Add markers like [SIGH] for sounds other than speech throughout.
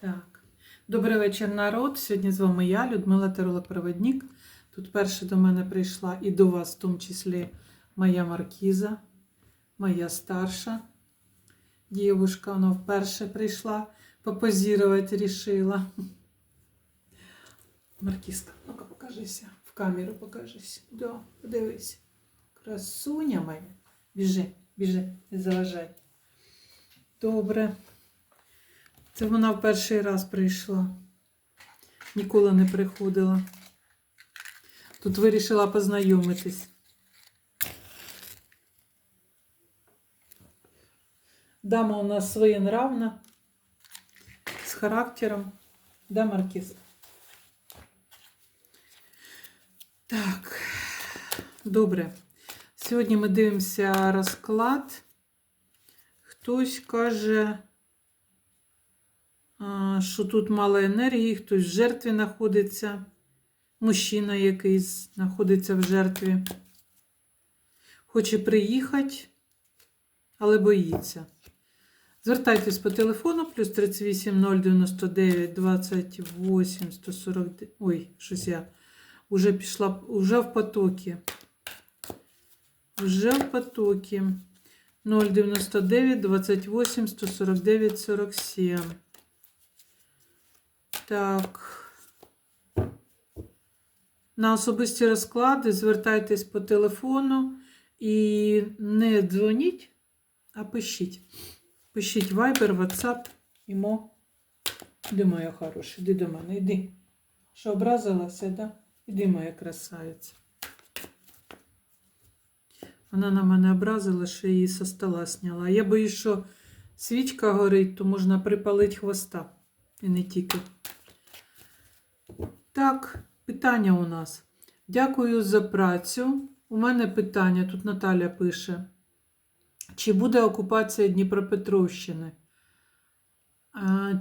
Так. Добрий вечір, народ. Сьогодні з вами я, Людмила Теролог-Проводник. Тут перше до мене прийшла і до вас, в тому числі, моя маркіза, моя старша дівушка. Вона вперше прийшла попозірувати рішила. Маркізка, ну-ка покажися. В камеру покажись. Да, подивись. Красуня моя. Біжи, біжи, не заважай. Добре. Це вона в перший раз прийшла. Ніколи не приходила. Тут вирішила познайомитись. Дама у нас своєнравна, з характером. Да, Маркіз? Так, добре. Сьогодні ми дивимося розклад. Хтось каже, що тут мало енергії, хтось в жертві знаходиться. Мужчина якийсь знаходиться в жертві. Хоче приїхати, але боїться. Звертайтесь по телефону плюс 38 099 28 149. Ой, щось я вже пішла, вже в потокі. Вже в потокі. 099 28 149 47. Так. На особисті розклади звертайтесь по телефону і не дзвоніть, а пишіть. Пишіть Viber, WhatsApp, імо. Іди, моя хороша, іди до мене, іди. Що образилася, да? Іди, моя красавиця. Вона на мене образила, що її со стола сняла. Я боюсь, що свічка горить, то можна припалити хвоста. І не тільки. Так, питання у нас. Дякую за працю. У мене питання, тут Наталя пише. Чи буде окупація Дніпропетровщини?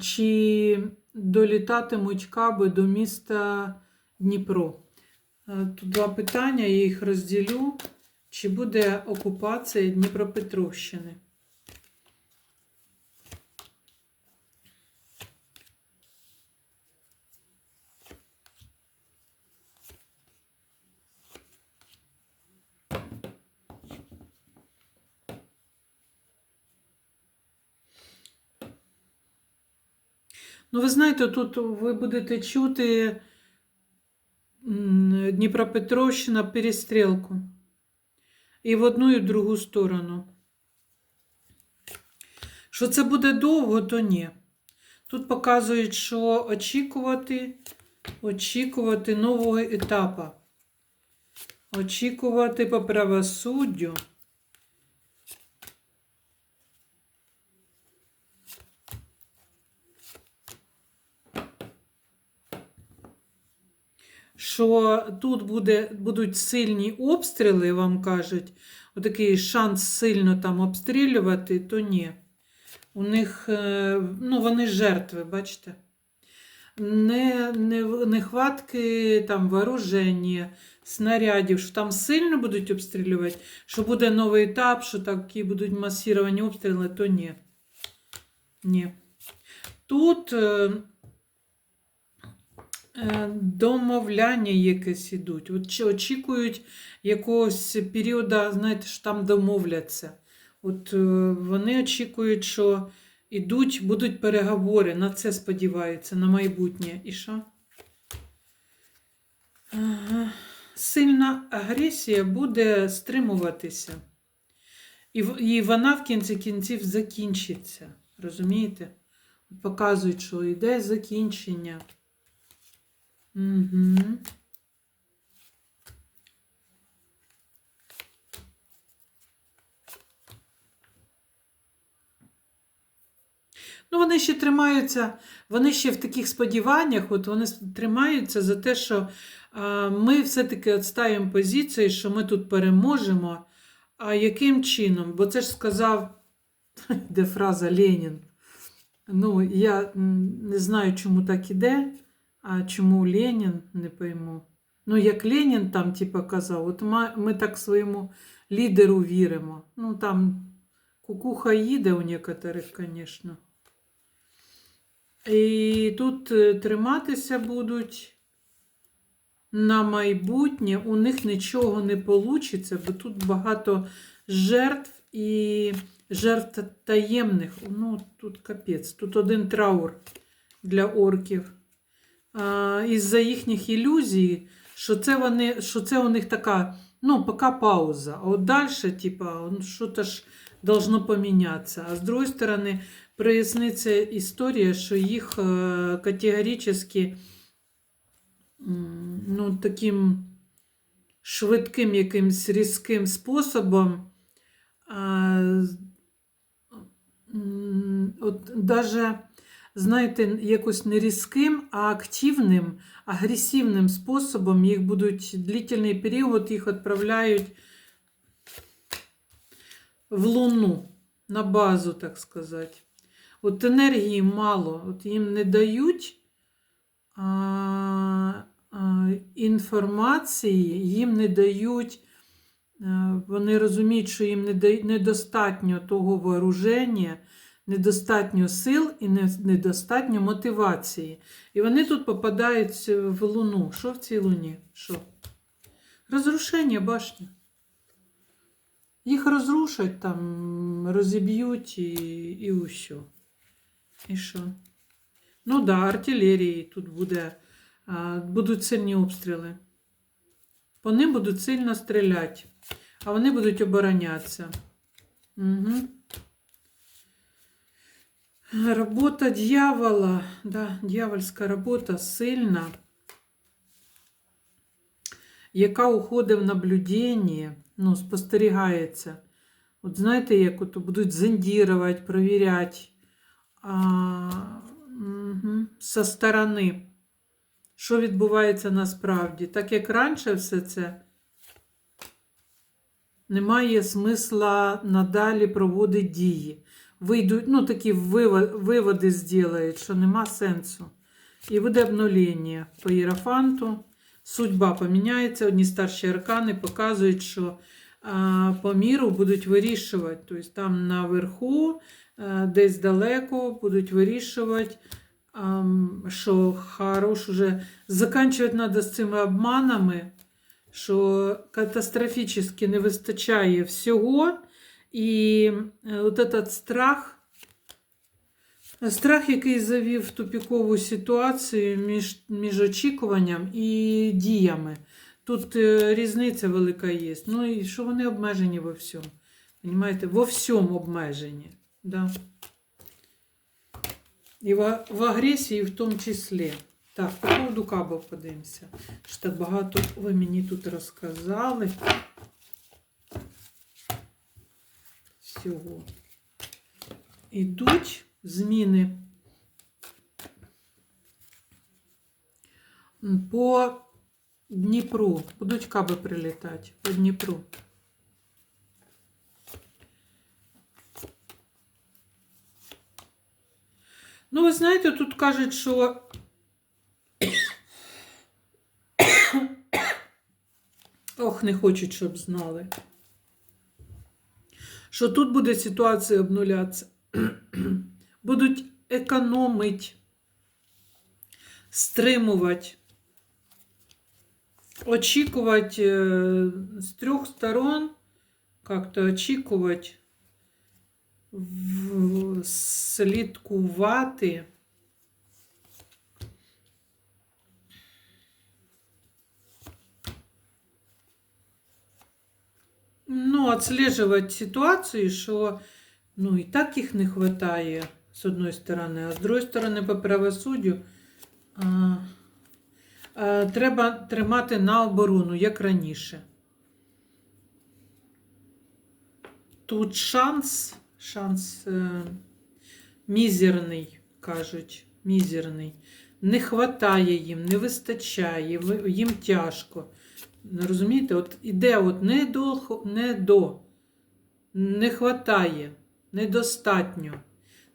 Чи долітатимуть каби до міста Дніпро? Тут два питання, я їх розділю. Чи буде окупація Дніпропетровщини? Ну, ви знаєте, тут ви будете чути Дніпропетровщина перестрілку. І в одну, і в другу сторону. Що це буде довго, то ні. Тут показують, що очікувати, очікувати нового етапу. Очікувати по правосуддю. Що тут буде, будуть сильні обстріли, вам кажуть, отакий шанс сильно там обстрілювати, то ні. У них, е, ну, вони жертви, бачите? Не, не, нехватки там вооруження, снарядів, що там сильно будуть обстрілювати, що буде новий етап, що такі будуть масіровані обстріли, то ні. Ні. Тут. Е, Домовляння якесь ідуть. От чи очікують якогось періоду, знаєте, що там домовляться. От е, вони очікують, що ідуть, будуть переговори. На це сподіваються, на майбутнє. І що? Сильна агресія буде стримуватися. І вона в кінці кінців закінчиться. Розумієте? Показують, що йде закінчення. Ну, вони ще тримаються, вони ще в таких сподіваннях, от вони тримаються за те, що а, ми все-таки відстаємо позиції, що ми тут переможемо. А яким чином? Бо це ж сказав, [LAUGHS] де фраза Ленін. Ну, я не знаю, чому так іде. А чому Ленін, не пойму. Ну, як Ленін там, типу, казав, от ми, так своєму лідеру віримо. Ну, там кукуха їде у некоторих, звісно. І тут е, триматися будуть на майбутнє. У них нічого не вийде, бо тут багато жертв і жертв таємних. Ну, тут капець. Тут один траур для орків. Із-за їхніх ілюзій, що це, вони, що це у них така, ну, поки пауза. А от далі, типа, що-то ж должно помінятися. А з другої сторони, проясниться історія, що їх е, категорично ну, таким швидким якимсь різким способом. От даже, знаєте, якось не різким, а активним, агресивним способом їх будуть длительний період, їх відправляють в Луну, на базу, так сказати. От енергії мало, от їм не дають а, а, інформації, їм не дають, вони розуміють, що їм недостатньо того вооруження, недостатньо сил і недостатньо мотивації. І вони тут попадають в Луну. Що в цій луні? Що? Розрушення башні. Їх розрушать там, розіб'ють і, і усьо. І що? Ну да, артилерії тут буде, будуть сильні обстріли. По ним будуть сильно стріляти, а вони будуть оборонятися. Угу. Робота дьявола, да, дьявольська робота сильна, яка уходить в наблюдення, ну, спостерігається. От знаєте, як от будуть зондірувати, провіряти а, угу, со сторони, що відбувається насправді. Так як раніше все це немає смисла надалі проводити дії. Вийдуть, ну, такі виво- виводи зроблять, що нема сенсу. І буде обнулення по Єрофанту. Судьба поміняється. Одні старші аркани показують, що а, по міру будуть вирішувати. Тобто там наверху, а, десь далеко будуть вирішувати, а, що хорош уже заканчувати треба з цими обманами, що катастрофічно не вистачає всього. І е, от этот страх, страх, який завів в тупікову ситуацію між, між очікуванням і діями. Тут е, різниця велика є. Ну і що вони обмежені во всьому. Понимаєте? Во всьому обмежені. Да. І в, в агресії в тому числі. Так, по поводу кабов подивимося. Що багато ви мені тут розказали. Всього. Ідуть зміни по Дніпру. Будуть каби прилітати по Дніпру. Ну, ви знаєте, тут кажуть, що [COUGHS] ох, не хочуть, щоб знали що тут буде ситуація обнулятися. [CLEARS THROAT] Будуть економити, стримувати, очікувати е, з трьох сторон, як-то очікувати, слідкувати. Ну, отслеживать ситуацию, що ну, і так їх не вистачає, з одної сторони, а з другої сторони, по правосуддю а, а, треба тримати на оборону, як раніше. Тут шанс, шанс е, мізерний, кажуть, мізерний. Не хватає їм, не вистачає, їм тяжко. Розумієте, от іде от не до, не до, не хватає, недостатньо.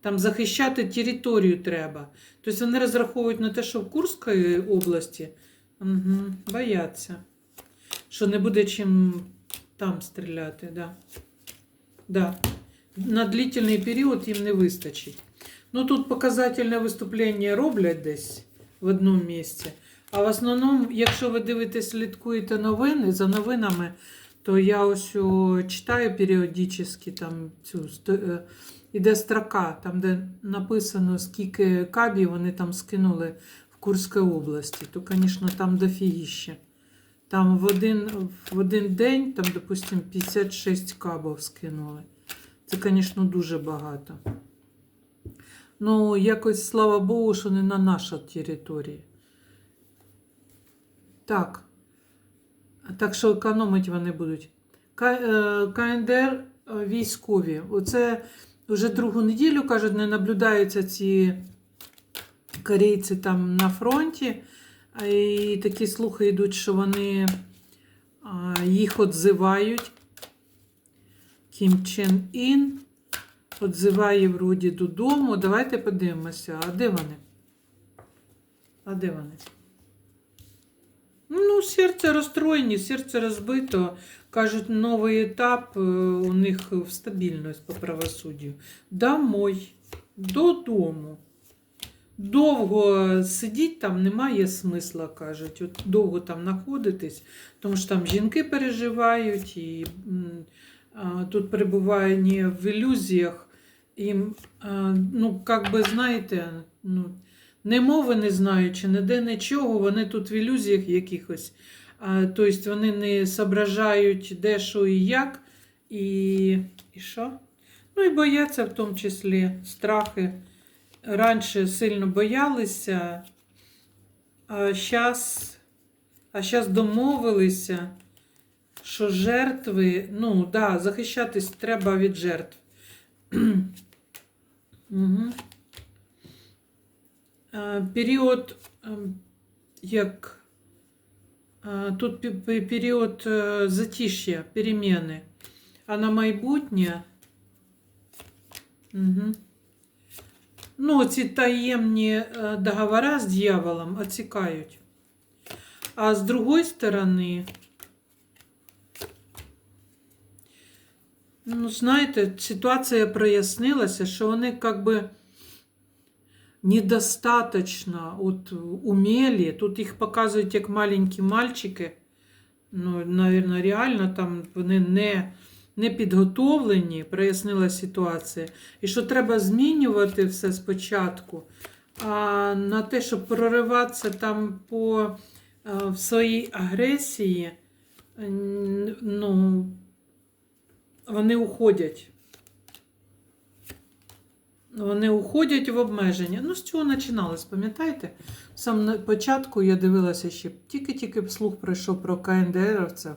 Там захищати територію треба. Тобто вони розраховують на те, що в Курській області угу, бояться, що не буде чим там стріляти. Да. Да. На длительний період їм не вистачить. Ну тут показательне виступлення роблять десь в одному місці. А в основному, якщо ви дивитесь, слідкуєте новини за новинами, то я ось читаю періодично там цю е, іде строка, там, де написано, скільки кабів вони там скинули в Курській області, то, звісно, там дофігіще. Там в один, в один день, там, допустим, 56 кабів скинули. Це, звісно, дуже багато. Ну, якось, слава Богу, що не на нашій території. Так. Так що економити вони будуть. К- е, КНДР е, військові. Оце вже другу неділю, кажуть, не наблюдаються ці корейці там на фронті. І такі слухи йдуть, що вони їх отзивають. Кім Чен Ін отзиває вроді додому. Давайте подивимося, а де вони? А де вони? Серце розстроєні, серце розбито. Кажуть, новий етап е, у них в стабільність по правосуддю. Домой, додому. Довго сидіти там немає смисла, кажуть. От довго там знаходитись, тому що там жінки переживають і а, тут перебування в ілюзіях. Їм, а, ну, як би знаєте, ну, не мови не знаючи, ніде нічого, вони тут в ілюзіях якихось. Тобто вони не соображають, де, що і як, і, і що. Ну і бояться в тому числі страхи. Раніше сильно боялися, а зараз а щас домовилися, що жертви, ну, да, захищатись треба від жертв. [CLEARS THROAT] угу. Період, ем, як тут пі- пі- період е, затиш'я, переміни, а на майбутнє. Угу. Ну, ці таємні е, договори з дьяволом оцікають. А з другої сторони, ну, знаєте, ситуація прояснилася, що вони як би недостаточно от, умелі. Тут їх показують як маленькі мальчики. Ну, навірно, реально там вони не, не підготовлені, прояснила ситуація. І що треба змінювати все спочатку. А на те, щоб прориватися там по е, в своїй агресії, ну, вони уходять. Вони уходять в обмеження. Ну, з цього починалось, пам'ятаєте? Сам на початку я дивилася ще, тільки-тільки слух пройшов про КНДРовців.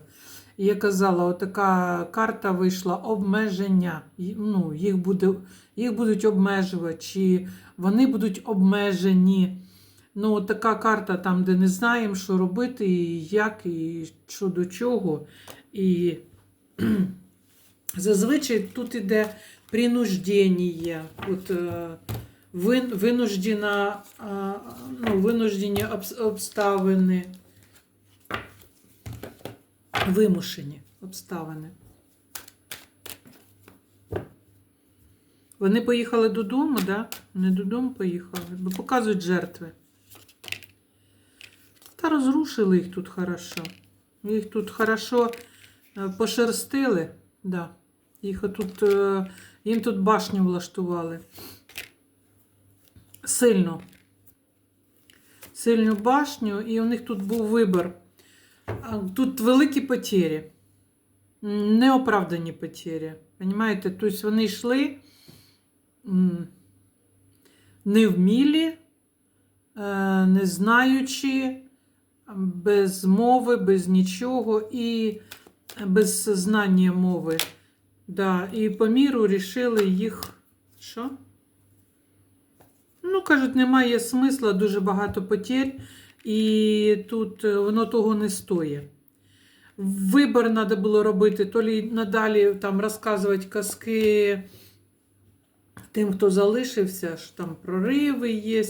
І я казала, отака карта вийшла обмеження. Ну, їх, буде, їх будуть обмежувати, чи вони будуть обмежені. Ну, така карта там, де не знаємо, що робити, і як, і що до чого. І [CLEARS THROAT] зазвичай тут іде принуждення, от, е, вин, винуждена, ну, винуждені обставини, вимушені обставини. Вони поїхали додому, да? Не додому поїхали, бо показують жертви. Та розрушили їх тут хорошо. Їх тут хорошо е, пошерстили, да. Їх тут, е, їм тут башню влаштували. Сильно. Сильну башню, і у них тут був вибір. Тут великі потері. Неоправдані потері. Понимаєте? Тобто вони йшли невмілі, е, не знаючи, без мови, без нічого і без знання мови. Да, і по міру рішили їх. Що? Ну, кажуть, немає смисла, дуже багато потерь, і тут е, воно того не стоїть. Вибір треба було робити, то лі надалі там розказувати казки тим, хто залишився, що там прориви є,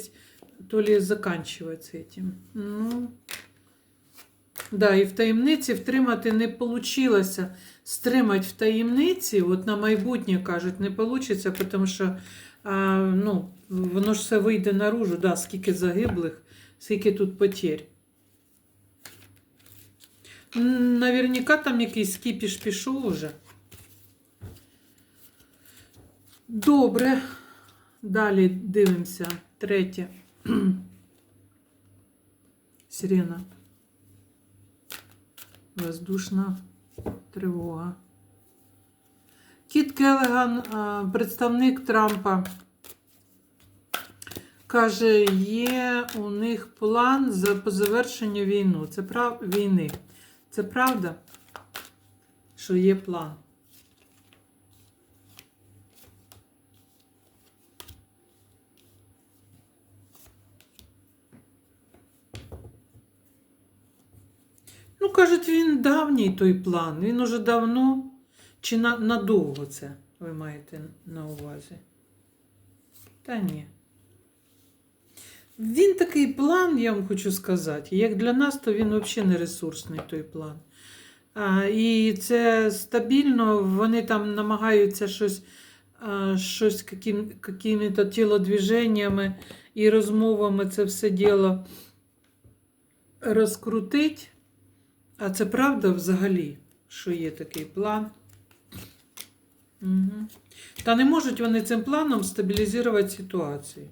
то лі заканчувати цим. Ну, да, і в таємниці втримати не вийшло. Стримати в таємниці, от на майбутнє кажуть, не вийде, тому що а, ну, воно ж все вийде наружу, да, скільки загиблих, скільки тут потерь. Наверняка там якийсь кіпіш пішов уже. Добре. Далі дивимося. Третє. [CLEARS THROAT] Сирена. Воздушна тривога. Кіт Келеган, представник Трампа, каже, є у них план за по завершенню війну. Це прав... війни. Це правда, що є план. Ну, кажуть, він давній той план. Він уже давно чи на, надовго це ви маєте на увазі? Та ні. Він такий план, я вам хочу сказати. Як для нас, то він взагалі не ресурсний той план. А, і це стабільно, вони там намагаються щось, а, щось какими-то тілодвіженнями і розмовами це все діло розкрутить. А це правда взагалі, що є такий план? Угу. Та не можуть вони цим планом стабілізувати ситуацію.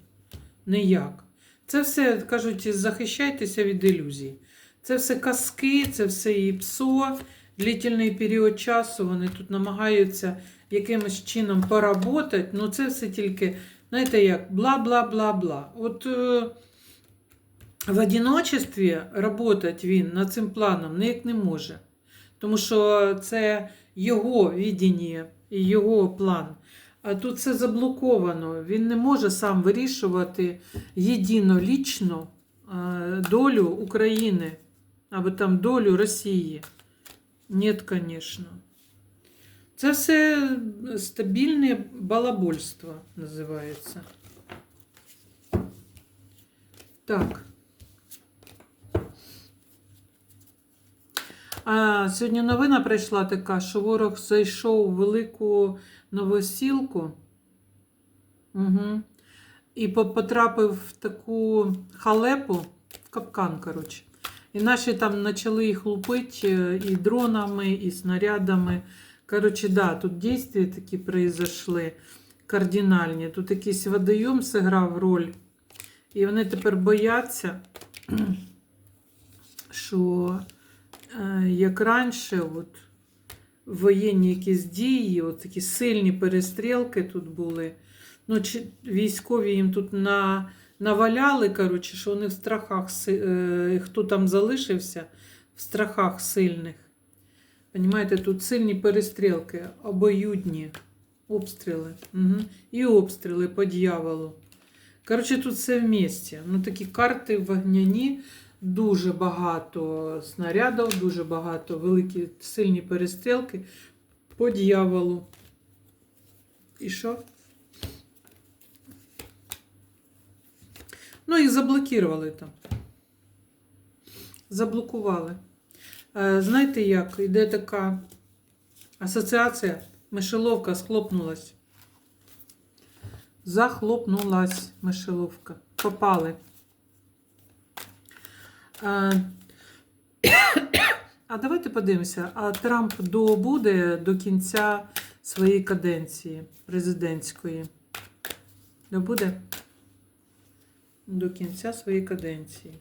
Ніяк. Це все, кажуть, захищайтеся від ілюзій. Це все казки, це все і псо. Длительний період часу вони тут намагаються якимось чином поработати. Ну, це все тільки, знаєте, як бла-бла-бла-бла. От е, в одиночестві работать він над цим планом ніяк не може. Тому що це його відіння і його план. А тут це заблоковано. Він не може сам вирішувати єдинолічно долю України або там долю Росії. Ні, звісно. Це все стабільне балабольство називається. Так. А сьогодні новина прийшла така, що ворог зайшов у велику новосілку угу. і потрапив в таку халепу, в капкан, коротше. І наші там почали їх лупити е, і дронами, і снарядами. Коротше, да, тут дійства такі произошли кардинальні. Тут якийсь водойом зіграв роль. І вони тепер бояться, [CLEARS THROAT] що як раніше, от, воєнні якісь дії, от такі сильні перестрілки тут були. Ну, чи військові їм тут на, наваляли, коротше, що вони в страхах, е, хто там залишився, в страхах сильних. Понімаєте, тут сильні перестрілки, обоюдні обстріли. Угу. І обстріли по дьяволу. Коротше, тут все в місті. Ну, такі карти вогняні, дуже багато снарядів, дуже багато великі сильні перестрілки по дьяволу. І що? Ну, їх заблокували там. Заблокували. Е, Знаєте як? Іде така асоціація, мишеловка схлопнулась. Захлопнулась мишеловка. Попали. А, [COUGHS] а давайте подивимося, а Трамп добуде до кінця своєї каденції президентської. Добуде? До кінця своєї каденції.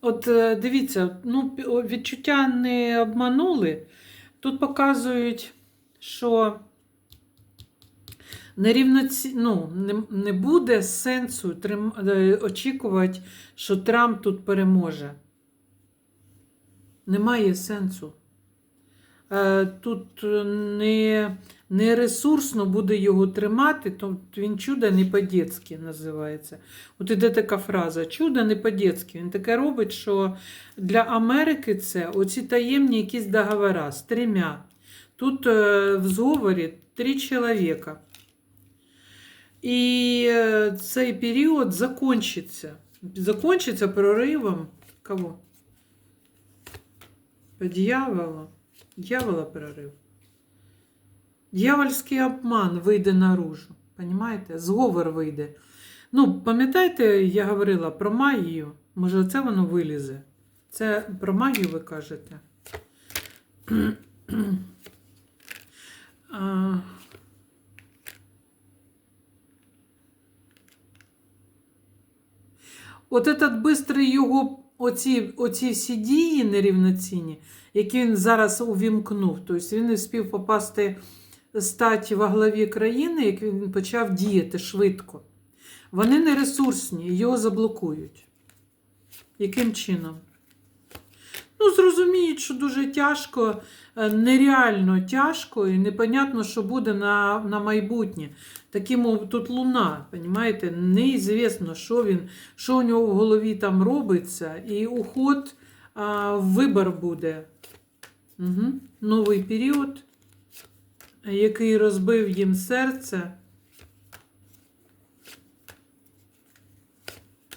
От е, дивіться, ну, відчуття не обманули. Тут показують, що нерівноці... ну, не, буде сенсу трим... е, очікувати, що Трамп тут переможе. Немає сенсу. Е, Тут не нересурсно буде його тримати, то він чудо не по-дєцьки називається. От іде така фраза: чудо не по-дєцьки. Він таке робить, що для Америки це оці таємні якісь договори з трьома. Тут е, в зговорі три чоловіка. І е, цей період закончиться. Закончиться проривом кого? По дьяволу. Дьявола прорив. Дьявольський обман вийде наружу. Понимаєте? Зговор вийде. Ну, пам'ятаєте, я говорила про магію. Може, це воно вилізе? Це про магію ви кажете? А, От этот бистрий його, оці, оці всі дії нерівноцінні, які він зараз увімкнув. Тобто він не попасти статі во главі країни, як він почав діяти швидко. Вони не ресурсні, його заблокують. Яким чином? Ну, зрозуміють, що дуже тяжко, е, нереально тяжко, і непонятно, що буде на, на майбутнє. Таким тут луна, розумієте? Неізвісно, що він, що у нього в голові там робиться, і уход, а, вибор буде. Угу. Новий період, який розбив їм серце.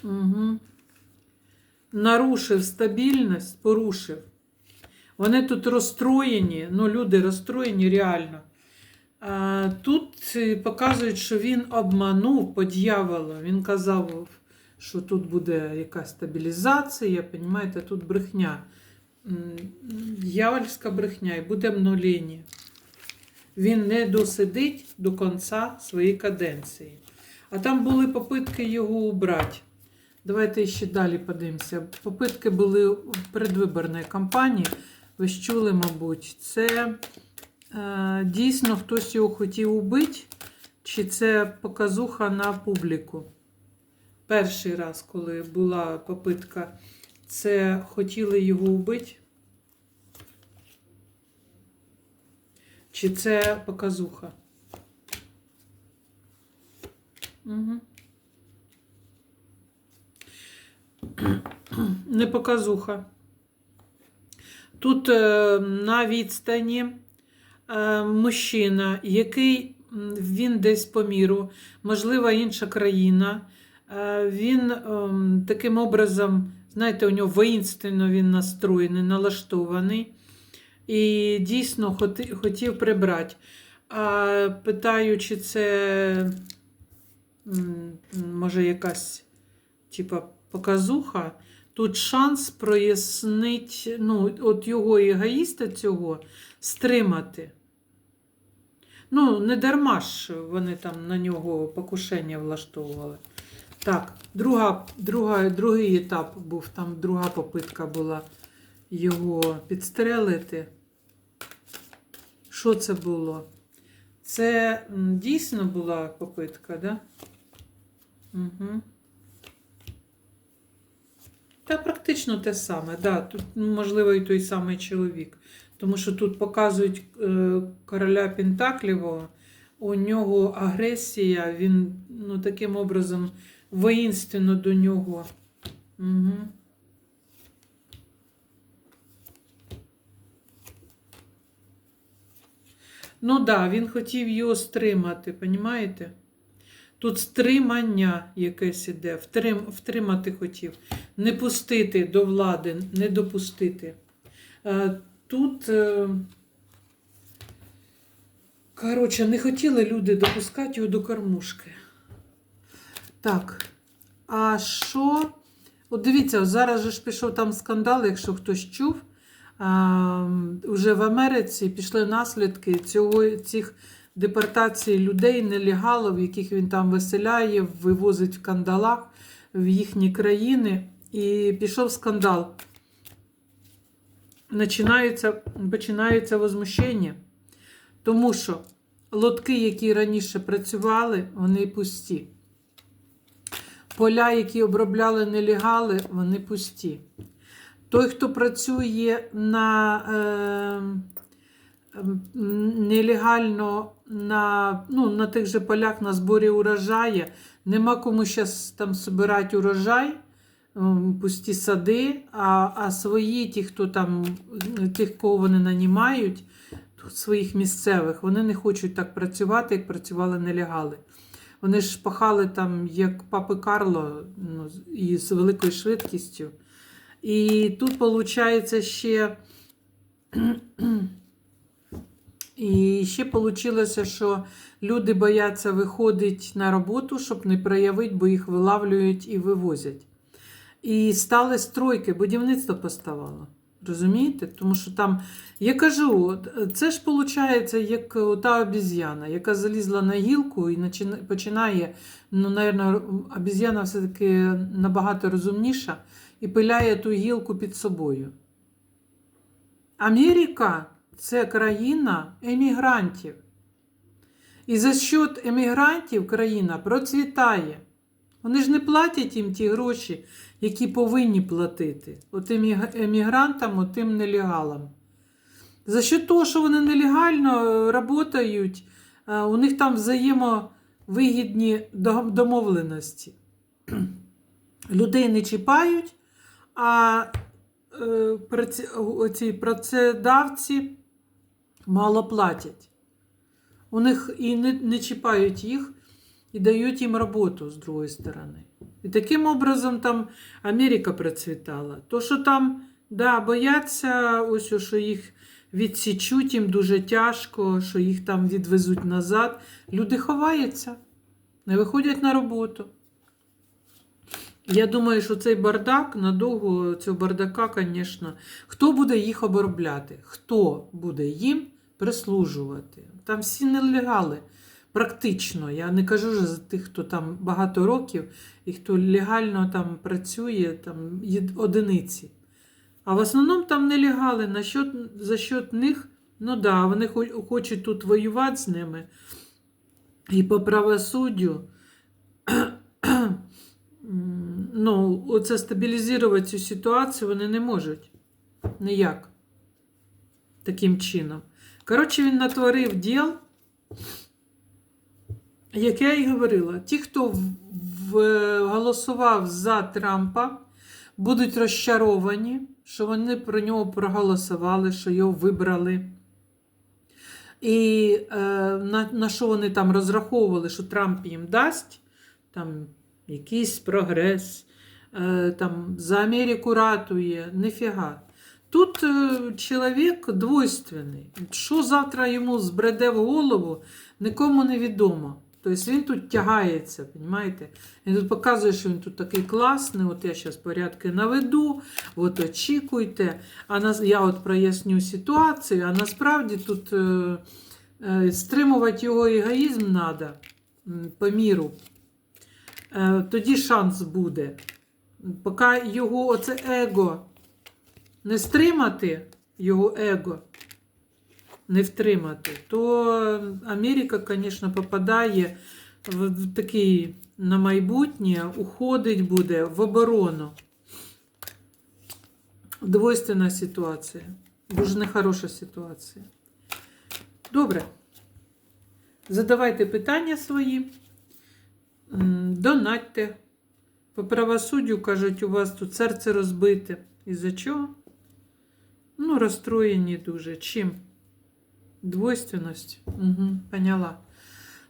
Угу. Нарушив стабільність, порушив. Вони тут розстроєні, ну, люди розстроєні реально. А, Тут е, показують, що він обманув по дьяволу. Він казав, що тут буде якась стабілізація, розумієте, тут брехня. Дьявольська брехня і буде обнулення. Він не досидить до кінця своєї каденції. А там були попитки його убрати. Давайте ще далі подивимося. Попитки були в передвиборній кампанії. Ви ж чули, мабуть, це е, дійсно хтось його хотів убити, чи це показуха на публіку. Перший раз, коли була попитка, це хотіли його убити. Чи це показуха? Угу. [CLEARS THROAT] Не показуха. Тут е, на відстані е, мужчина, який він десь по міру, можливо, інша країна. Е, він ем, таким образом, знаєте, у нього воїнственно він настроєний, налаштований і дійсно хотів прибрати. А питаю, чи це може якась типа показуха, тут шанс прояснити, ну, от його егоїста цього стримати. Ну, не дарма ж вони там на нього покушення влаштовували. Так, друга, друга, другий етап був, там друга попитка була його підстрелити. Що це було? Це дійсно була попитка, да? Угу. Та практично те саме, да. Тут, ну, можливо, і той самий чоловік. Тому що тут показують е, короля Пентаклівого, у нього агресія, він ну, таким образом воїнственно до нього. Угу. Ну так, да, він хотів його стримати, понімаєте? Тут стримання якесь іде, втрим, втримати хотів, не пустити до влади, не допустити. Е, Тут, е, коротше, не хотіли люди допускати його до кормушки. Так, а що? От дивіться, зараз же ж пішов там скандал, якщо хтось чув. Уже в Америці пішли наслідки цього, цих депортацій людей, нелегалів, яких він там виселяє, вивозить в кандалах в їхні країни. І пішов скандал. Починаються, починаються возмущення. Тому що лотки, які раніше працювали, вони пусті. Поля, які обробляли нелегали, вони пусті. Той, хто працює на ем, нелегально на, ну, на тих же полях на зборі урожаю. Нема кому зараз там збирати урожай, ем, пусті сади, а, а свої, ті, хто там, тих, кого вони нанімають, своїх місцевих, вони не хочуть так працювати, як працювали нелегали. Вони ж пахали там, як папи Карло, ну, і з великою швидкістю. І тут, виходить, ще. І ще вийшло, що люди бояться виходити на роботу, щоб не проявити, бо їх вилавлюють і вивозять. І стали стройки, будівництво поставало. Розумієте? Тому що там, я кажу, це ж виходить, як та обіз'яна, яка залізла на гілку і починає, ну, мабуть, обіз'яна все-таки набагато розумніша і пиляє ту гілку під собою. Америка це країна емігрантів. І за счет емігрантів країна процвітає. Вони ж не платять їм ті гроші, які повинні платити. Отим емігрантам, отим нелегалам. За що того, що вони нелегально працюють, у них там взаємовигідні домовленості. [CLEARS THROAT] Людей не чіпають, а е, оці працедавці мало платять. У них і не, не чіпають їх, і дають їм роботу з другої сторони. І таким образом там Америка процвітала. То, що там да, бояться, ось, що їх відсічуть, їм дуже тяжко, що їх там відвезуть назад. Люди ховаються, не виходять на роботу. Я думаю, що цей бардак надовго цього бардака, звісно, хто буде їх обробляти? Хто буде їм прислужувати? Там всі нелегали. Практично, я не кажу вже за тих, хто там багато років і хто легально там працює, там одиниці. А в основному там нелегали. На счет, за счет них, ну да, вони хочуть тут воювати з ними. І по правосуддю, ну, оце стабілізувати цю ситуацію вони не можуть. Ніяк. Таким чином. Коротше, він натворив діл. Як я і говорила, ті, хто голосував за Трампа, будуть розчаровані, що вони про нього проголосували, що його вибрали. І е, на, на що вони там розраховували, що Трамп їм дасть там якийсь прогрес, е, там за Америку ратує, ніфіга. Тут е, чоловік двойственний. Що завтра йому збреде в голову, нікому не відомо. Тобто він тут тягається, розумієте? Він тут показує, що він тут такий класний. От я зараз порядки наведу, от очікуйте. А нас, я от проясню ситуацію, а насправді тут е, е, стримувати його егоїзм треба по міру. Е, тоді шанс буде. Поки його оце его не стримати, його его не втримати, то Америка, звісно, попадає в такий на майбутнє, уходить буде в оборону. Двойственна ситуація. Дуже нехороша ситуація. Добре. Задавайте питання свої, донатьте. По правосуддю, кажуть, у вас тут серце розбите. Із-за чого? Ну, розстроєні дуже. Чим? Двойственність. Угу, поняла.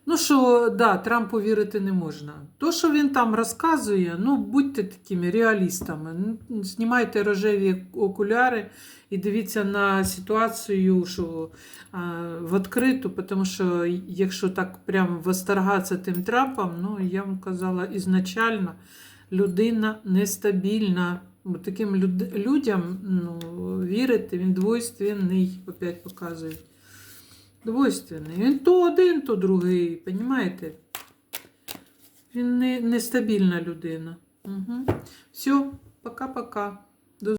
Ну що, да, Трампу вірити не можна. То, що він там розказує, ну будьте такими реалістами. Знімайте рожеві окуляри і дивіться на ситуацію, що а, в відкриту, тому що якщо так прям восторгатися тим Трампом, ну я вам казала ізначально, людина нестабільна. Бо таким люд- людям ну, вірити, він двойственний, опять показує. Двойственний. Він то один, то другий, понімаєте? Він не, нестабільна людина. Угу. Все, пока-пока.